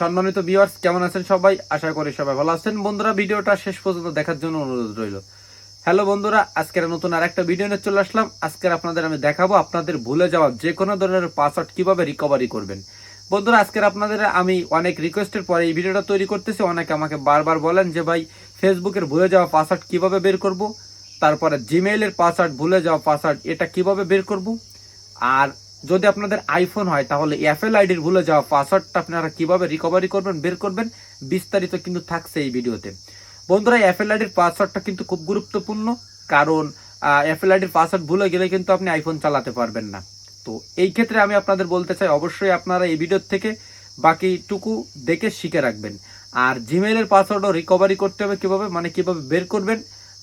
সম্মানিত ভিউয়ার্স কেমন আছেন সবাই? আশা করি সবাই ভালো আছেন। বন্ধুরা, ভিডিওটা শেষ পর্যন্ত দেখার জন্য অনুরোধ রইল। হ্যালো বন্ধুরা, আজকের নতুন আর একটা ভিডিও নিয়ে চলে আসলাম। আজকের আপনাদের আমি দেখাবো আপনাদের ভুলে যাওয়া যে কোনো ধরনের পাসওয়ার্ড কীভাবে রিকভারি করবেন। বন্ধুরা, আজকের আপনাদের আমি অনেক রিকোয়েস্টের পরে এই ভিডিওটা তৈরি করতেছি। অনেকে আমাকে বারবার বলেন যে, ভাই ফেসবুকের ভুলে যাওয়া পাসওয়ার্ড কীভাবে বের করব? তারপরে জিমেইলের পাসওয়ার্ড ভুলে যাওয়া পাসওয়ার্ড এটা কীভাবে বের করব? আর যদি আপনাদের আইফোন হয়, তাহলে অ্যাপেল আইডির ভুলে যাওয়া পাসওয়ার্ডটা আপনারা কীভাবে রিকভারি করবেন, বের করবেন, বিস্তারিত কিন্তু থাকছে এই ভিডিওতে। বন্ধুরা অ্যাপেল আইডির পাসওয়ার্ডটা কিন্তু খুব গুরুত্বপূর্ণ, কারণ অ্যাপেল আইডির পাসওয়ার্ড ভুলে গেলে কিন্তু আপনি আইফোন চালাতে পারবেন না। তো এই ক্ষেত্রে আমি আপনাদের বলতে চাই, অবশ্যই আপনারা এই ভিডিওর থেকে বাকিটুকু দেখে শিখে রাখবেন। আর জিমেইলের পাসওয়ার্ডও রিকভারি করতে হবে কীভাবে মানে কীভাবে বের করবেন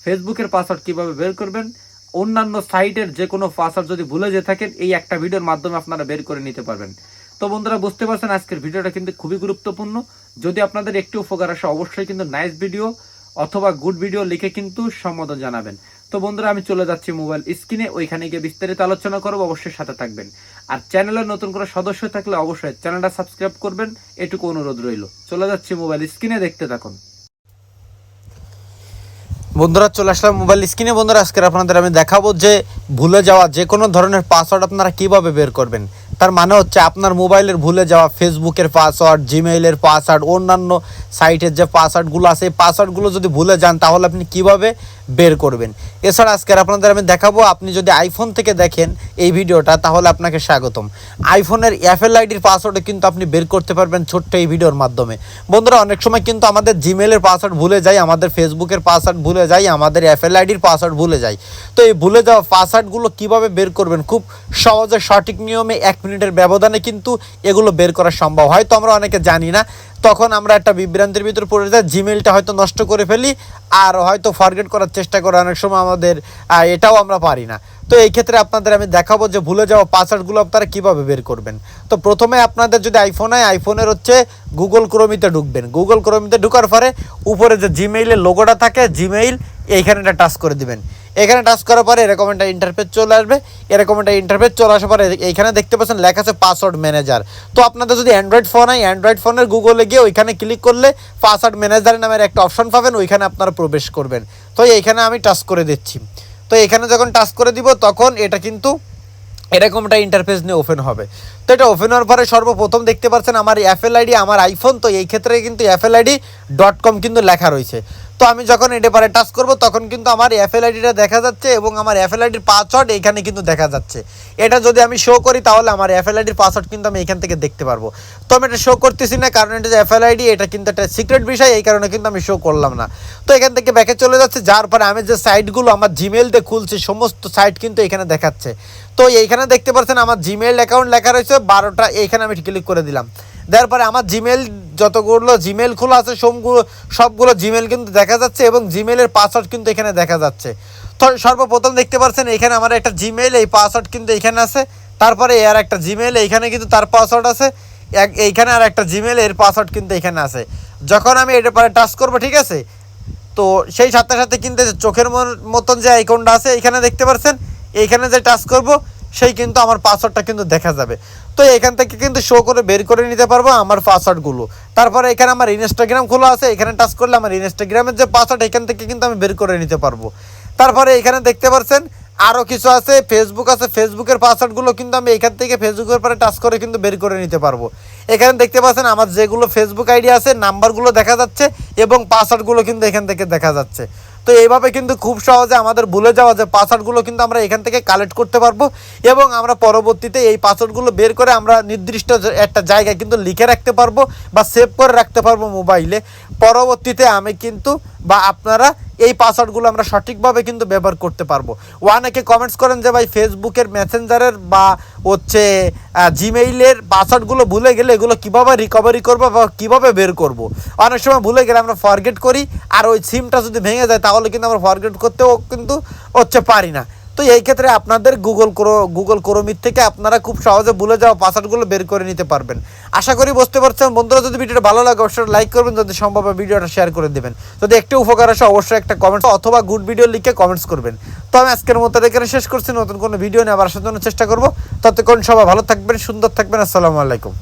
ফেসবুকের পাসওয়ার্ড কীভাবে বের করবেন অন্যান্য সাইটের যে কোনো পাসওয়ার্ড যদি ভুলে যেয়ে থাকেন, এই একটা ভিডিওর মাধ্যমে আপনারা বের করে নিতে পারবেন। তো বন্ধুরা, বুঝতে পারছেন আজকের ভিডিওটা কিন্তু খুবই গুরুত্বপূর্ণ। যদি আপনাদের একটু উপকার আসে, অবশ্যই কিন্তু নাইস ভিডিও অথবা গুড ভিডিও লিখে কিন্তু সম্বোধন জানাবেন। তো বন্ধুরা, আমি চলে যাচ্ছি মোবাইল স্ক্রিনে, ওইখানে গিয়ে বিস্তারিত আলোচনা করব, অবশ্যই সাথে থাকবেন। আর চ্যানেলে নতুন করে সদস্য থাকলে অবশ্যই চ্যানেলটা সাবস্ক্রাইব করবেন, এটুকু অনুরোধ রইল। চলে যাচ্ছি মোবাইল স্ক্রিনে, দেখতে থাকুন। বন্ধুরা, চলে আসলাম মোবাইল স্ক্রিনে বন্ধুরা আজকে আপনাদের আমি দেখাবো যে ভুলে যাওয়া যে কোনো ধরনের পাসওয়ার্ড আপনারা কীভাবে বের করবেন। তার মানে হচ্ছে আপনার মোবাইলের ভুলে যাওয়া ফেসবুকের পাসওয়ার্ড জিমেইলের পাসওয়ার্ড অন্যান্য সাইটের যে পাসওয়ার্ডগুলো আছে, এই পাসওয়ার্ডগুলো যদি ভুলে যান, তাহলে আপনি কীভাবে বের করবেন? এছাড়া আজকের আপনাদের আমি দেখাবো, আপনি যদি আইফোন থেকে দেখেন এই ভিডিওটা, তাহলে আপনাকে স্বাগতম। আইফোনের অ্যাপেল আইডির পাসওয়ার্ডে কিন্তু আপনি বের করতে পারবেন ছোট্ট এই ভিডিওর মাধ্যমে। বন্ধুরা, অনেক সময় কিন্তু আমাদের জিমেলের পাসওয়ার্ড ভুলে যাই আমাদের ফেসবুকের পাসওয়ার্ড ভুলে যাই আমাদের অ্যাপেল আইডির পাসওয়ার্ড ভুলে যাই তো এই ভুলে যাওয়া পাসওয়ার্ডগুলো কীভাবে বের করবেন? খুব সহজে সঠিক নিয়মে এক মিনিটের ব্যবধানে কিন্তু এগুলো বের করা সম্ভব হয়তো আমরা অনেকে জানি না তখন আমরা একটা বিভ্রান্তির ভিতর পড়ে যাই জিমেলটা হয়তো নষ্ট করে ফেলি, আর হয়তো ফরগেট করার চেষ্টা করে অনেক সময় আমাদের এটাও আমরা পারি না। তো এই ক্ষেত্রে আপনাদের আমি দেখাবো যে ভুলে যাওয়া পাসওয়ার্ডগুলো আপনারা কীভাবে বের করবেন। তো প্রথমে আপনাদের যদি আইফোন হয় আইফোনের হচ্ছে গুগল ক্রোমিতে ঢুকবেন। গুগল ক্রোমিতে ঢুকার পরে উপরে যে জিমেইলের লোগোটা থাকে জিমেইল এইখানে টাচ করে দিবেন। এখানে টাচ করার পরে এরকম একটা ইন্টারফেস চলে আসবে। এরকম একটা ইন্টারফেস চলে আসার পরে এইখানে দেখতে পাচ্ছেন লেখা আছে পাসওয়ার্ড ম্যানেজার তো আপনাদের যদি অ্যান্ড্রয়েড ফোন হয় অ্যান্ড্রয়েড ফোনের গুগলে গিয়ে ওইখানে ক্লিক করলে পাসওয়ার্ড ম্যানেজার নামের একটা অপশন পাবেন, ওইখানে আপনারা প্রবেশ করবেন। তো এইখানে আমি টাচ করে দিচ্ছি। তো এখানে যখন টাচ করে দিব, তখন এটা কিন্তু এরকম একটা ইন্টারফেস নিয়ে ওপেন হবে। তো এটা ওপেন হওয়ার পরে সর্বপ্রথম দেখতে পাচ্ছেন আমার অ্যাপেল আইডি আমার আইফোন তো এই ক্ষেত্রে কিন্তু অ্যাপেল আইডি ডট কম কিন্তু লেখা রয়েছে। তো আমি যখন এটা পারে টাচ করব, তখন কিন্তু আমার অ্যাপেল আইডিটা দেখা যাচ্ছে এবং আমার অ্যাপেল আইডির পাসওয়ার্ড এখানে কিন্তু দেখা যাচ্ছে। এটা যদি আমি শো করি, তাহলে আমার অ্যাপেল আইডির পাসওয়ার্ড কিন্তু আমি এখান থেকে দেখতে পারব। তো আমি এটা শো করতেছি না, কারণ এটা যে অ্যাপেল আইডি এটা কিন্তু একটা সিক্রেট বিষয়, এই কারণে কিন্তু আমি শো করলাম না। তো এখান থেকে ব্যাকে চলে যাচ্ছে, যার পরে আমি যে সাইটগুলো আমার জিমেল দিয়ে খুলছি, সমস্ত সাইট কিন্তু এখানে দেখাচ্ছে। তো এইখানে দেখতে পাচ্ছেন, আমার জিমেল অ্যাকাউন্ট লেখা রয়েছে, বারোটা, এইখানে আমি ক্লিক করে দিলাম। দেওয়ার পরে আমার জিমেল যতগুলো জিমেল খোলা আছে সবগুলো সবগুলো জিমেল কিন্তু দেখা যাচ্ছে এবং জিমেলের পাসওয়ার্ড কিন্তু এখানে দেখা যাচ্ছে। তো সর্বপ্রথম দেখতে পাচ্ছেন, এখানে আমার একটা জিমেল এই পাসওয়ার্ড কিন্তু এখানে আছে। তারপরে আর একটা জিমেল এইখানে কিন্তু তার পাসওয়ার্ড আছে। এক, এইখানে আর একটা জিমেল এর পাসওয়ার্ড কিন্তু এখানে আছে। যখন আমি এটা পরে টাচ করব, ঠিক আছে? তো সেই সাথে সাথে কিন্তু চোখের মতন যে আইকনটা আছে, এখানে দেখতে পাচ্ছেন? এইখানে যে টাচ করব, সেই কিন্তু আমার পাসওয়ার্ডটা কিন্তু দেখা যাবে। তো এখান থেকে কিন্তু শো করে বের করে নিতে পারব আমার পাসওয়ার্ডগুলো তারপরে এখানে আমার ইনস্টাগ্রাম খোলা আছে, এখানে টাচ করলে আমার ইনস্টাগ্রামের যে পাসওয়ার্ড এখান থেকে কিন্তু আমি বের করে নিতে পারব। তারপরে এখানে দেখতে পাচ্ছেন আরও কিছু আছে ফেসবুক আছে ফেসবুকের পাসওয়ার্ডগুলো কিন্তু আমি এখান থেকে ফেসবুকের পরে টাচ করে কিন্তু বের করে নিতে পারব। এখানে দেখতে পাচ্ছেন, আমার যেগুলো ফেসবুক আইডি আছে, নাম্বারগুলো দেখা যাচ্ছে এবং পাসওয়ার্ডগুলো কিন্তু এখান থেকে দেখা যাচ্ছে। তো এইভাবে কিন্তু খুব সহজে আমাদের ভুলে যাওয়া যে পাসওয়ার্ডগুলো কিন্তু আমরা এখান থেকে কালেক্ট করতে পারব এবং আমরা পরবর্তীতে এই পাসওয়ার্ডগুলো বের করে আমরা নির্দিষ্ট একটা জায়গায় কিন্তু লিখে রাখতে পারব বা সেভ করে রাখতে পারব মোবাইলে। পরবর্তীতে আমি কিন্তু বা আপনারা এই পাসওয়ার্ডগুলো আমরা সঠিকভাবে কিন্তু ব্যবহার করতে পারব অনেকে কমেন্টস করেন যে ভাই ফেসবুকের মেসেঞ্জারের বা হচ্ছে জিমেইলের পাসওয়ার্ডগুলো ভুলে গেলে এগুলো কীভাবে রিকভারি করব বা কীভাবে বের করব। অনেক সময় ভুলে গেলে আমরা ফরগেট করি, আর ওই সিমটা যদি ভেঙে যায়, তাহলে কিন্তু আমরা ফরগেট করতেও কিন্তু হচ্ছে পারি না তো এই ক্ষেত্রে আপনাদের গুগল ক্রো গুগল ক্রোমির থেকে আপনারা খুব সহজে ভুলে যাওয়া পাসওয়ার্ডগুলো বের করে নিতে পারবেন। আশা করি বুঝতে পারছেন। বন্ধুরা, যদি ভিডিওটা ভালো লাগে, অবশ্যই লাইক করবেন। যদি সম্ভব ভিডিওটা শেয়ার করে দেবেন। যদি একটু উপকার আসে, অবশ্যই একটা কমেন্টস অথবা গুড ভিডিও লিখে কমেন্টস করবেন। তো আমি আজকের মতো এখানে শেষ করছি। নতুন কোনো ভিডিও নিয়ে আবার আসার জন্য চেষ্টা করব। ততক্ষণ সবাই ভালো থাকবেন, সুন্দর থাকবেন। আসসালামু আলাইকুম।